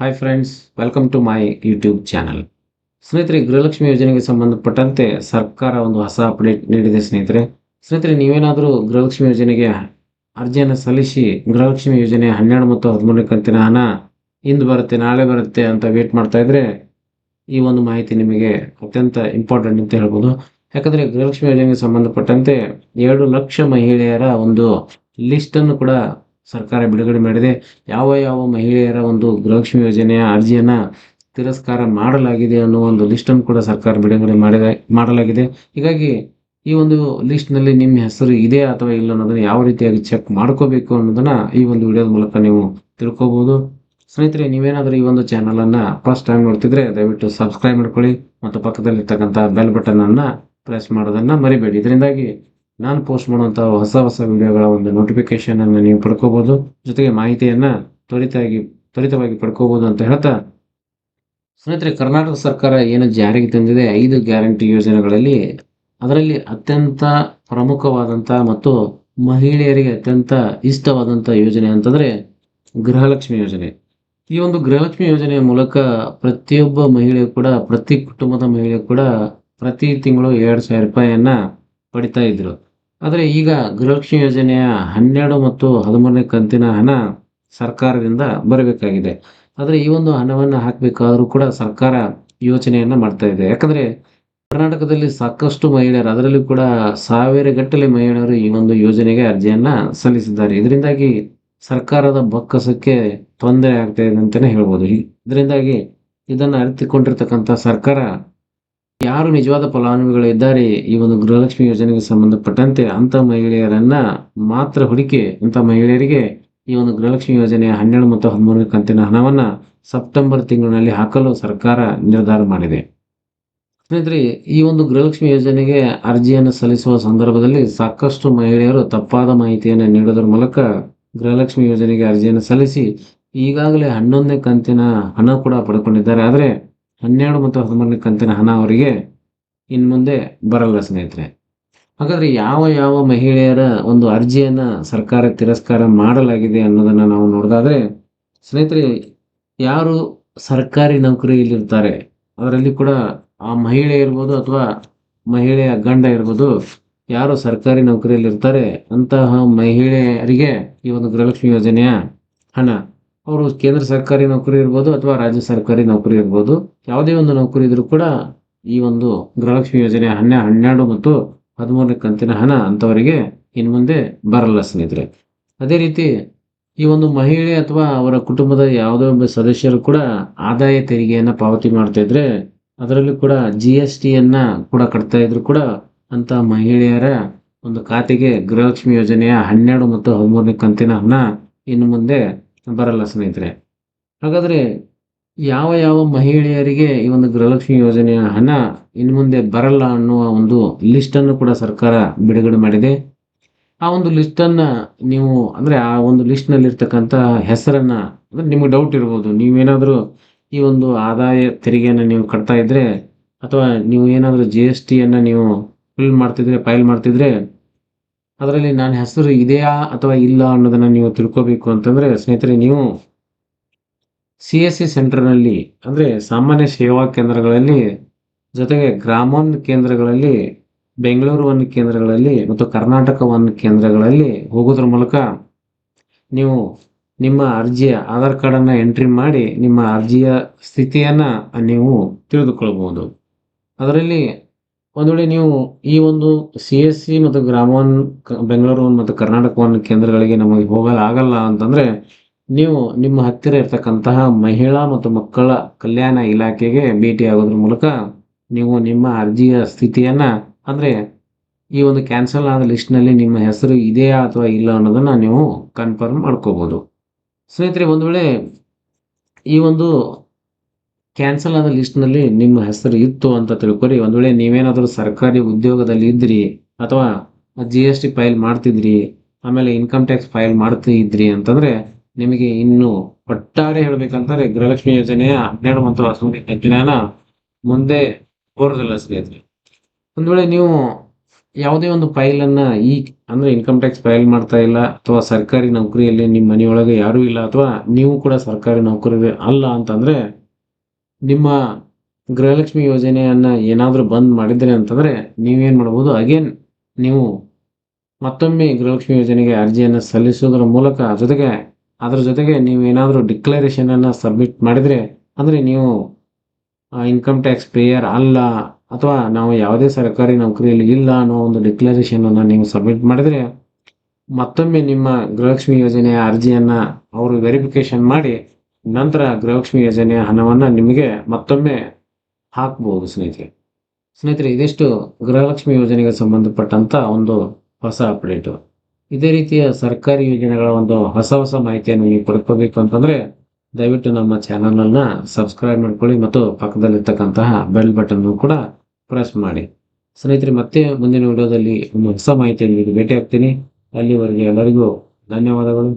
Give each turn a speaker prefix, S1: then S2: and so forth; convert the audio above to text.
S1: Hi friends welcome to my YouTube channel ಸ್ನೇಹಿತರೆ, ಗೃಹಲಕ್ಷ್ಮಿ ಯೋಜನೆಗೆ ಸಂಬಂಧಪಟ್ಟಂತೆ ಸರ್ಕಾರ ಒಂದು ಹೊಸ ಅಪ್ಡೇಟ್ ನೀಡಿದೆ ಸ್ನೇಹಿತರೆ. ಸ್ನೇಹಿತರೆ, ನೀವೇನಾದರೂ ಗೃಹಲಕ್ಷ್ಮಿ ಯೋಜನೆಗೆ ಅರ್ಜಿಯನ್ನು ಸಲ್ಲಿಸಿ, ಗೃಹಲಕ್ಷ್ಮಿ ಯೋಜನೆ ಹನ್ನೆರಡು ಮತ್ತು ಹದಿಮೂರನೇ ಕಂತಿನ ಹಣ ಇಂದು ಬರುತ್ತೆ, ನಾಳೆ ಬರುತ್ತೆ ಅಂತ ವೇಟ್ ಮಾಡ್ತಾ ಇದ್ರೆ ಈ ಒಂದು ಮಾಹಿತಿ ನಿಮಗೆ ಅತ್ಯಂತ ಇಂಪಾರ್ಟೆಂಟ್ ಅಂತ ಹೇಳ್ಬೋದು. ಯಾಕಂದರೆ ಗೃಹಲಕ್ಷ್ಮಿ ಯೋಜನೆಗೆ ಸಂಬಂಧಪಟ್ಟಂತೆ ಎರಡು ಲಕ್ಷ ಮಹಿಳೆಯರ ಒಂದು ಲಿಸ್ಟನ್ನು ಕೂಡ ಸರ್ಕಾರ ಬಿಡುಗಡೆ ಮಾಡಿದೆ. ಯಾವ ಯಾವ ಮಹಿಳೆಯರ ಒಂದು ಗೃಹಲಕ್ಷ್ಮಿ ಯೋಜನೆಯ ಅರ್ಜಿಯನ್ನು ತಿರಸ್ಕಾರ ಮಾಡಲಾಗಿದೆ ಅನ್ನೋ ಒಂದು ಲಿಸ್ಟನ್ನು ಕೂಡ ಸರ್ಕಾರ ಬಿಡುಗಡೆ ಮಾಡಿದ, ಮಾಡಲಾಗಿದೆ. ಹೀಗಾಗಿ ಈ ಒಂದು ಲಿಸ್ಟ್ನಲ್ಲಿ ನಿಮ್ಮ ಹೆಸರು ಇದೆ ಅಥವಾ ಇಲ್ಲ ಅನ್ನೋದನ್ನು ಯಾವ ರೀತಿಯಾಗಿ ಚೆಕ್ ಮಾಡ್ಕೋಬೇಕು ಅನ್ನೋದನ್ನ ಈ ಒಂದು ವಿಡಿಯೋದ ಮೂಲಕ ನೀವು ತಿಳ್ಕೊಬಹುದು ಸ್ನೇಹಿತರೆ, ನೀವೇನಾದರೂ ಈ ಒಂದು ಚಾನಲನ್ನು ಫಸ್ಟ್ ಟೈಮ್ ನೋಡ್ತಿದ್ರೆ ದಯವಿಟ್ಟು ಸಬ್ಸ್ಕ್ರೈಬ್ ಮಾಡ್ಕೊಳ್ಳಿ ಮತ್ತು ಪಕ್ಕದಲ್ಲಿರ್ತಕ್ಕಂಥ ಬೆಲ್ ಬಟನ್ ಅನ್ನ ಪ್ರೆಸ್ ಮಾಡೋದನ್ನ ಮರಿಬೇಡಿ. ಇದರಿಂದಾಗಿ ನಾನು ಪೋಸ್ಟ್ ಮಾಡುವಂಥ ಹೊಸ ಹೊಸ ವಿಡಿಯೋಗಳ ಒಂದು ನೋಟಿಫಿಕೇಶನ್ ಅನ್ನು ನೀವು ಪಡ್ಕೋಬಹುದು ಜೊತೆಗೆ ಮಾಹಿತಿಯನ್ನ ತ್ವರಿತವಾಗಿ ತ್ವರಿತವಾಗಿ ಪಡ್ಕೋಬಹುದು ಅಂತ ಹೇಳ್ತಾ, ಸ್ನೇಹಿತರೆ, ಕರ್ನಾಟಕ ಸರ್ಕಾರ ಏನು ಜಾರಿಗೆ ತಂದಿದೆ? ಐದು ಗ್ಯಾರಂಟಿ ಯೋಜನೆಗಳಲ್ಲಿ ಅದರಲ್ಲಿ ಅತ್ಯಂತ ಪ್ರಮುಖವಾದಂಥ ಮತ್ತು ಮಹಿಳೆಯರಿಗೆ ಅತ್ಯಂತ ಇಷ್ಟವಾದಂಥ ಯೋಜನೆ ಅಂತಂದ್ರೆ ಗೃಹಲಕ್ಷ್ಮಿ ಯೋಜನೆ. ಈ ಒಂದು ಗೃಹಲಕ್ಷ್ಮಿ ಯೋಜನೆಯ ಮೂಲಕ ಪ್ರತಿಯೊಬ್ಬ ಮಹಿಳೆಯು ಕೂಡ, ಪ್ರತಿ ಕುಟುಂಬದ ಮಹಿಳೆ ಕೂಡ ಪ್ರತಿ ತಿಂಗಳು ಎರಡು ಸಾವಿರ ರೂಪಾಯಿಯನ್ನ ಪಡಿತಾ ಇದ್ರು. ಆದರೆ ಈಗ ಗೃಹಲಕ್ಷ್ಮಿ ಯೋಜನೆಯ ಹನ್ನೆರಡು ಮತ್ತು ಹದಿಮೂರನೇ ಕಂತಿನ ಹಣ ಸರ್ಕಾರದಿಂದ ಬರಬೇಕಾಗಿದೆ. ಆದರೆ ಈ ಒಂದು ಹಣವನ್ನು ಹಾಕಬೇಕಾದರೂ ಕೂಡ ಸರ್ಕಾರ ಯೋಚನೆಯನ್ನು ಮಾಡ್ತಾ ಇದೆ. ಯಾಕಂದರೆ ಕರ್ನಾಟಕದಲ್ಲಿ ಸಾಕಷ್ಟು ಮಹಿಳೆಯರು, ಅದರಲ್ಲೂ ಕೂಡ ಸಾವಿರ ಗಟ್ಟಲೆ ಮಹಿಳೆಯರು ಈ ಒಂದು ಯೋಜನೆಗೆ ಅರ್ಜಿಯನ್ನು ಸಲ್ಲಿಸಿದ್ದಾರೆ. ಇದರಿಂದಾಗಿ ಸರ್ಕಾರದ ಬೊಕ್ಕಸಕ್ಕೆ ತೊಂದರೆ ಆಗ್ತಾ ಇದೆ ಅಂತಲೇ ಹೇಳ್ಬೋದು. ಇದರಿಂದಾಗಿ ಇದನ್ನು ಅರಿತುಕೊಂಡಿರ್ತಕ್ಕಂಥ ಸರ್ಕಾರ ಯಾರು ನಿಜವಾದ ಫಲಾನುಭವಿಗಳು ಇದ್ದಾರೆ ಈ ಒಂದು ಗೃಹಲಕ್ಷ್ಮಿ ಯೋಜನೆಗೆ ಸಂಬಂಧಪಟ್ಟಂತೆ ಅಂತ ಮಹಿಳೆಯರನ್ನ ಮಾತ್ರ ಹುಡುಕಿ ಅಂತ ಮಹಿಳೆಯರಿಗೆ ಈ ಒಂದು ಗೃಹಲಕ್ಷ್ಮಿ ಯೋಜನೆಯ ಹನ್ನೆರಡು ಮತ್ತು ಹದಿಮೂರನೇ ಕಂತಿನ ಹಣವನ್ನ ಸೆಪ್ಟೆಂಬರ್ ತಿಂಗಳಿನಲ್ಲಿ ಹಾಕಲು ಸರ್ಕಾರ ನಿರ್ಧಾರ ಮಾಡಿದೆ. ಸ್ನೇಹಿತರೆ, ಈ ಒಂದು ಗೃಹಲಕ್ಷ್ಮಿ ಯೋಜನೆಗೆ ಅರ್ಜಿಯನ್ನು ಸಲ್ಲಿಸುವ ಸಂದರ್ಭದಲ್ಲಿ ಸಾಕಷ್ಟು ಮಹಿಳೆಯರು ತಪ್ಪಾದ ಮಾಹಿತಿಯನ್ನು ನೀಡೋದ್ರ ಮೂಲಕ ಗೃಹಲಕ್ಷ್ಮಿ ಯೋಜನೆಗೆ ಅರ್ಜಿಯನ್ನು ಸಲ್ಲಿಸಿ ಈಗಾಗಲೇ ಹನ್ನೊಂದನೇ ಕಂತಿನ ಹಣ ಕೂಡ ಪಡ್ಕೊಂಡಿದ್ದಾರೆ. ಆದರೆ ಹನ್ನೆರಡು ಮತ್ತು ಹದಿಮೂರನೇ ಕಂತಿನ ಹಣ ಅವರಿಗೆ ಇನ್ನು ಮುಂದೆ ಬರಲ್ಲ ಸ್ನೇಹಿತರೆ. ಹಾಗಾದರೆ ಯಾವ ಯಾವ ಮಹಿಳೆಯರ ಒಂದು ಅರ್ಜಿಯನ್ನು ಸರ್ಕಾರ ತಿರಸ್ಕಾರ ಮಾಡಲಾಗಿದೆ ಅನ್ನೋದನ್ನು ನಾವು ನೋಡೋದಾದ್ರೆ, ಸ್ನೇಹಿತರೆ, ಯಾರು ಸರ್ಕಾರಿ ನೌಕರಿಯಲ್ಲಿರ್ತಾರೆ, ಅದರಲ್ಲಿ ಕೂಡ ಆ ಮಹಿಳೆ ಇರ್ಬೋದು ಅಥವಾ ಮಹಿಳೆಯ ಗಂಡ ಇರ್ಬೋದು, ಯಾರು ಸರ್ಕಾರಿ ನೌಕರಿಯಲ್ಲಿರ್ತಾರೆ, ಅಂತಹ ಮಹಿಳೆಯರಿಗೆ ಈ ಒಂದು ಗೃಹಲಕ್ಷ್ಮಿ ಯೋಜನೆಯ ಹಣ ಅವರು ಕೇಂದ್ರ ಸರ್ಕಾರಿ ನೌಕರಿ ಇರ್ಬೋದು ಅಥವಾ ರಾಜ್ಯ ಸರ್ಕಾರಿ ನೌಕರಿ ಇರ್ಬೋದು, ಯಾವುದೇ ಒಂದು ನೌಕರಿ ಇದ್ರೂ ಕೂಡ ಈ ಒಂದು ಗೃಹಲಕ್ಷ್ಮಿ ಯೋಜನೆ ಹನ್ನೆ, ಹನ್ನೆರಡು ಮತ್ತು ಹದಿಮೂರನೇ ಕಂತಿನ ಹಣ ಅಂತವರಿಗೆ ಇನ್ನು ಮುಂದೆ ಬರಲ್ಲ ಸ್ನೇಹಿತರೆ. ಅದೇ ರೀತಿ ಈ ಒಂದು ಮಹಿಳೆ ಅಥವಾ ಅವರ ಕುಟುಂಬದ ಯಾವುದೇ ಒಬ್ಬ ಸದಸ್ಯರು ಕೂಡ ಆದಾಯ ತೆರಿಗೆಯನ್ನ ಪಾವತಿ ಮಾಡ್ತಾ ಇದ್ರೆ ಅದರಲ್ಲೂ ಕೂಡ ಜಿ ಎಸ್ ಟಿಯನ್ನು ಕೂಡ ಕಟ್ತಾ ಇದ್ರು ಕೂಡ ಅಂತ ಮಹಿಳೆಯರ ಒಂದು ಖಾತೆಗೆ ಗೃಹಲಕ್ಷ್ಮಿ ಯೋಜನೆಯ ಹನ್ನೆರಡು ಮತ್ತು ಹದಿಮೂರನೇ ಕಂತಿನ ಹಣ ಇನ್ನು ಮುಂದೆ ಬರಲ್ಲ ಸ್ನೇಹಿತರೆ. ಹಾಗಾದರೆ ಯಾವ ಯಾವ ಮಹಿಳೆಯರಿಗೆ ಈ ಒಂದು ಗೃಹಲಕ್ಷ್ಮಿ ಯೋಜನೆಯ ಹಣ ಇನ್ನು ಮುಂದೆ ಬರಲ್ಲ ಅನ್ನುವ ಒಂದು ಲಿಸ್ಟನ್ನು ಕೂಡ ಸರ್ಕಾರ ಬಿಡುಗಡೆ ಮಾಡಿದೆ. ಆ ಒಂದು ಲಿಸ್ಟನ್ನು ನೀವು ಅಂದ್ರೆ ಆ ಒಂದು ಲಿಸ್ಟ್ನಲ್ಲಿ ಅಂದರೆ ಹೆಸರನ್ನ ಅಂದ್ರೆ ನಿಮಗೆ ಡೌಟ್ ಇರ್ಬೋದು. ನೀವೇನಾದರೂ ಈ ಒಂದು ಆದಾಯ ತೆರಿಗೆಯನ್ನ ನೀವು ಕಟ್ತಾ ಇದ್ದರೆ ಅಥವಾ ನೀವು ಏನಾದರೂ ಜಿ ಎಸ್ ಟಿಯನ್ನು ನೀವು ಫಿಲ್ ಮಾಡ್ತಿದ್ರೆ ಫೈಲ್ ಮಾಡ್ತಿದ್ರೆ ಅದರಲ್ಲಿ ನನ್ನ ಹೆಸರು ಇದೆಯಾ ಅಥವಾ ಇಲ್ಲ ಅನ್ನೋದನ್ನ ನೀವು ತಿಳ್ಕೋಬೇಕು ಅಂತಂದ್ರೆ ಸ್ನೇಹಿತರೆ, ನೀವು ಸಿ ಎಸ್ ಸಿ ಸೆಂಟರ್ನಲ್ಲಿ, ಅಂದ್ರೆ ಸಾಮಾನ್ಯ ಸೇವಾ ಕೇಂದ್ರಗಳಲ್ಲಿ, ಜೊತೆಗೆ ಗ್ರಾಮೋನ್ ಕೇಂದ್ರಗಳಲ್ಲಿ ಬೆಂಗಳೂರು ಒನ್ ಕೇಂದ್ರಗಳಲ್ಲಿ ಮತ್ತು ಕರ್ನಾಟಕ ಒನ್ ಕೇಂದ್ರಗಳಲ್ಲಿ ಹೋಗೋದ್ರ ಮೂಲಕ ನೀವು ನಿಮ್ಮ ಅರ್ಜಿಯ ಆಧಾರ್ ಕಾರ್ಡನ್ನು ಎಂಟ್ರಿ ಮಾಡಿ ನಿಮ್ಮ ಅರ್ಜಿಯ ಸ್ಥಿತಿಯನ್ನ ನೀವು ತಿಳಿದುಕೊಳ್ಬೋದು ಅದರಲ್ಲಿ ಒಂದು ವೇಳೆ ನೀವು ಈ ಒಂದು ಸಿ ಎಸ್ ಸಿ ಮತ್ತು ಗ್ರಾಮವನ್ ಬೆಂಗಳೂರು ಮತ್ತು ಕರ್ನಾಟಕ ಕೇಂದ್ರಗಳಿಗೆ ನಮಗೆ ಹೋಗಲು ಆಗಲ್ಲ ಅಂತಂದ್ರೆ ನೀವು ನಿಮ್ಮ ಹತ್ತಿರ ಇರ್ತಕ್ಕಂತಹ ಮಹಿಳಾ ಮತ್ತು ಮಕ್ಕಳ ಕಲ್ಯಾಣ ಇಲಾಖೆಗೆ ಭೇಟಿ ಆಗೋದ್ರ ಮೂಲಕ ನೀವು ನಿಮ್ಮ ಅರ್ಜಿಯ ಸ್ಥಿತಿಯನ್ನ, ಅಂದ್ರೆ ಈ ಒಂದು ಕ್ಯಾನ್ಸಲ್ ಆದ ಲಿಸ್ಟ್ನಲ್ಲಿ ನಿಮ್ಮ ಹೆಸರು ಇದೆಯಾ ಅಥವಾ ಇಲ್ಲ ಅನ್ನೋದನ್ನ ನೀವು ಕನ್ಫರ್ಮ್ ಮಾಡ್ಕೋಬಹುದು ಸ್ನೇಹಿತರೆ, ಒಂದು ವೇಳೆ ಈ ಒಂದು ಕ್ಯಾನ್ಸಲ್ ಆದ ಲಿಸ್ಟ್ನಲ್ಲಿ ನಿಮ್ಮ ಹೆಸರು ಇತ್ತು ಅಂತ ತಿಳ್ಕೊರಿ. ಒಂದು ವೇಳೆ ನೀವೇನಾದರೂ ಸರ್ಕಾರಿ ಉದ್ಯೋಗದಲ್ಲಿ ಇದ್ರಿ ಅಥವಾ ಜಿ ಎಸ್ ಟಿ ಫೈಲ್ ಮಾಡ್ತಿದ್ರಿ, ಆಮೇಲೆ ಇನ್ಕಮ್ ಟ್ಯಾಕ್ಸ್ ಫೈಲ್ ಮಾಡ್ತಾ ಇದ್ರಿ ಅಂತಂದ್ರೆ ನಿಮಗೆ ಇನ್ನು ಒಟ್ಟಾರೆ ಹೇಳ್ಬೇಕಂತಂದ್ರೆ ಗೃಹಲಕ್ಷ್ಮಿ ಯೋಜನೆಯ ಹನ್ನೆರಡು ಮತ್ತು ಹದಿಮೂರನೇ ಕಂತಿನ ಮುಂದೆ ಬರೋದಿಲ್ಲ ಸ್ನೇಹಿತರೆ. ಒಂದು ವೇಳೆ ನೀವು ಯಾವುದೇ ಒಂದು ಫೈಲನ್ನು ಈ ಅಂದರೆ ಇನ್ಕಮ್ ಟ್ಯಾಕ್ಸ್ ಫೈಲ್ ಮಾಡ್ತಾ ಇಲ್ಲ ಅಥವಾ ಸರ್ಕಾರಿ ನೌಕರಿಯಲ್ಲಿ ನಿಮ್ಮ ಮನೆಯೊಳಗೆ ಯಾರೂ ಇಲ್ಲ ಅಥವಾ ನೀವು ಕೂಡ ಸರ್ಕಾರಿ ನೌಕರಿ ಅಲ್ಲ ಅಂತಂದರೆ ನಿಮ್ಮ ಗೃಹಲಕ್ಷ್ಮಿ ಯೋಜನೆಯನ್ನು ಏನಾದರೂ ಬಂದ್ ಮಾಡಿದ್ರೆ ಅಂತಂದರೆ ನೀವೇನು ಮಾಡ್ಬೋದು? ಅಗೇನ್ ನೀವು ಮತ್ತೊಮ್ಮೆ ಗೃಹಲಕ್ಷ್ಮಿ ಯೋಜನೆಗೆ ಅರ್ಜಿಯನ್ನು ಸಲ್ಲಿಸುವುದರ ಮೂಲಕ ಜೊತೆಗೆ, ಅದರ ಜೊತೆಗೆ ನೀವು ಏನಾದರೂ ಡಿಕ್ಲರೇಷನನ್ನು ಸಬ್ಮಿಟ್ ಮಾಡಿದರೆ, ಅಂದರೆ ನೀವು ಇನ್ಕಮ್ ಟ್ಯಾಕ್ಸ್ ಪೇಯರ್ ಅಲ್ಲ, ಅಥವಾ ನಾವು ಯಾವುದೇ ಸರ್ಕಾರಿ ನೌಕರಿಯಲ್ಲಿ ಇಲ್ಲ ಅನ್ನೋ ಒಂದು ಡಿಕ್ಲರೇಷನನ್ನು ನೀವು ಸಬ್ಮಿಟ್ ಮಾಡಿದರೆ, ಮತ್ತೊಮ್ಮೆ ನಿಮ್ಮ ಗೃಹಲಕ್ಷ್ಮಿ ಯೋಜನೆಯ ಅರ್ಜಿಯನ್ನು ಅವರು ವೆರಿಫಿಕೇಷನ್ ಮಾಡಿ ನಂತರ ಗೃಹಲಕ್ಷ್ಮಿ ಯೋಜನೆಯ ಹಣವನ್ನು ನಿಮಗೆ ಮತ್ತೊಮ್ಮೆ ಹಾಕ್ಬೋದು ಸ್ನೇಹಿತರೆ. ಸ್ನೇಹಿತರೆ, ಇದಿಷ್ಟು ಗೃಹಲಕ್ಷ್ಮಿ ಯೋಜನೆಗೆ ಸಂಬಂಧಪಟ್ಟಂತ ಒಂದು ಹೊಸ ಅಪ್ಡೇಟು ಇದೇ ರೀತಿಯ ಸರ್ಕಾರಿ ಯೋಜನೆಗಳ ಒಂದು ಹೊಸ ಹೊಸ ಮಾಹಿತಿಯನ್ನು ನೀವು ಪಡ್ಕೋಬೇಕು ಅಂತಂದ್ರೆ ದಯವಿಟ್ಟು ನಮ್ಮ ಚಾನಲನ್ನು ಸಬ್ಸ್ಕ್ರೈಬ್ ಮಾಡ್ಕೊಳ್ಳಿ ಮತ್ತು ಪಕ್ಕದಲ್ಲಿರ್ತಕ್ಕಂತಹ ಬೆಲ್ ಬಟನ್ ಕೂಡ ಪ್ರೆಸ್ ಮಾಡಿ. ಸ್ನೇಹಿತರೆ, ಮತ್ತೆ ಮುಂದಿನ ವಿಡಿಯೋದಲ್ಲಿ ಒಂದು ಹೊಸ ಮಾಹಿತಿಯಲ್ಲಿ ಭೇಟಿ ಆಗ್ತೀನಿ ಅಲ್ಲಿವರೆಗೆ ಎಲ್ಲರಿಗೂ ಧನ್ಯವಾದಗಳು.